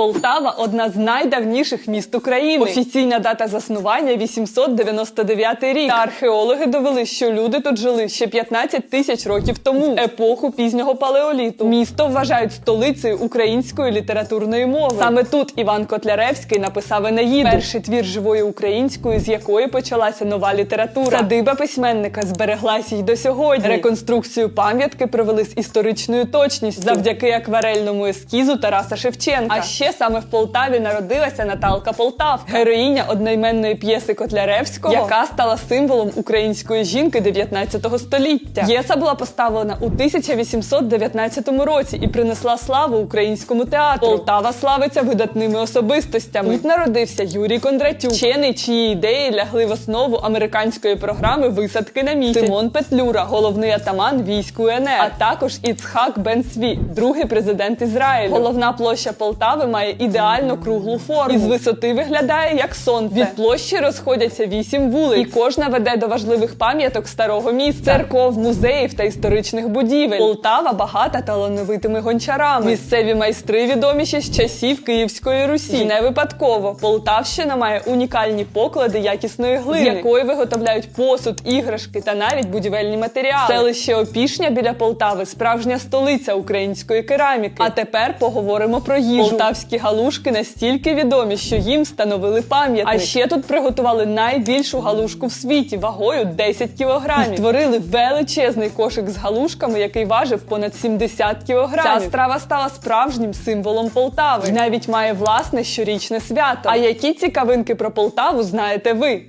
Полтава одна з найдавніших міст України. Офіційна дата заснування 899 рік. Та археологи довели, що люди тут жили ще 15 тисяч років тому, епоху пізнього палеоліту. Місто вважають столицею української літературної мови. Саме тут Іван Котляревський написав Енеїду, перший твір живої української, з якої почалася нова література. Садиба письменника збереглася й до сьогодні. Реконструкцію пам'ятки провели з історичною точністю завдяки акварельному ескізу Тараса Шевченка. А ще саме в Полтаві народилася Наталка Полтавка, героїня одноіменної п'єси Котляревського, яка стала символом української жінки 19 століття. П'єса була поставлена у 1819 році і принесла славу українському театру. Полтава славиться видатними особистостями. Тут народився Юрій Кондратюк, вчений, чиї ідеї лягли в основу американської програми висадки на місяць. Симон Петлюра, головний атаман війську УНР, а також Іцхак Бен Сві, другий президент Ізраїлю. Головна площа Полтави має ідеально круглу форму. І з висоти виглядає як сонце. Від площі розходяться вісім вулиць, і кожна веде до важливих пам'яток старого міста, церков, музеїв та історичних будівель. Полтава багата талановитими гончарами. Місцеві майстри відомі ще з часів Київської Русі. І не випадково Полтавщина має унікальні поклади якісної глини, з якої виготовляють посуд, іграшки та навіть будівельні матеріали. Селище Опішня біля Полтави справжня столиця української кераміки. А тепер поговоримо про їжу. Полтавські галушки настільки відомі, що їм встановили пам'ятник. А ще тут приготували найбільшу галушку в світі вагою 10 кілограмів. І створили величезний кошик з галушками, який важив понад 70 кілограмів. Ця страва стала справжнім символом Полтави. І навіть має власне щорічне свято. А які цікавинки про Полтаву знаєте ви?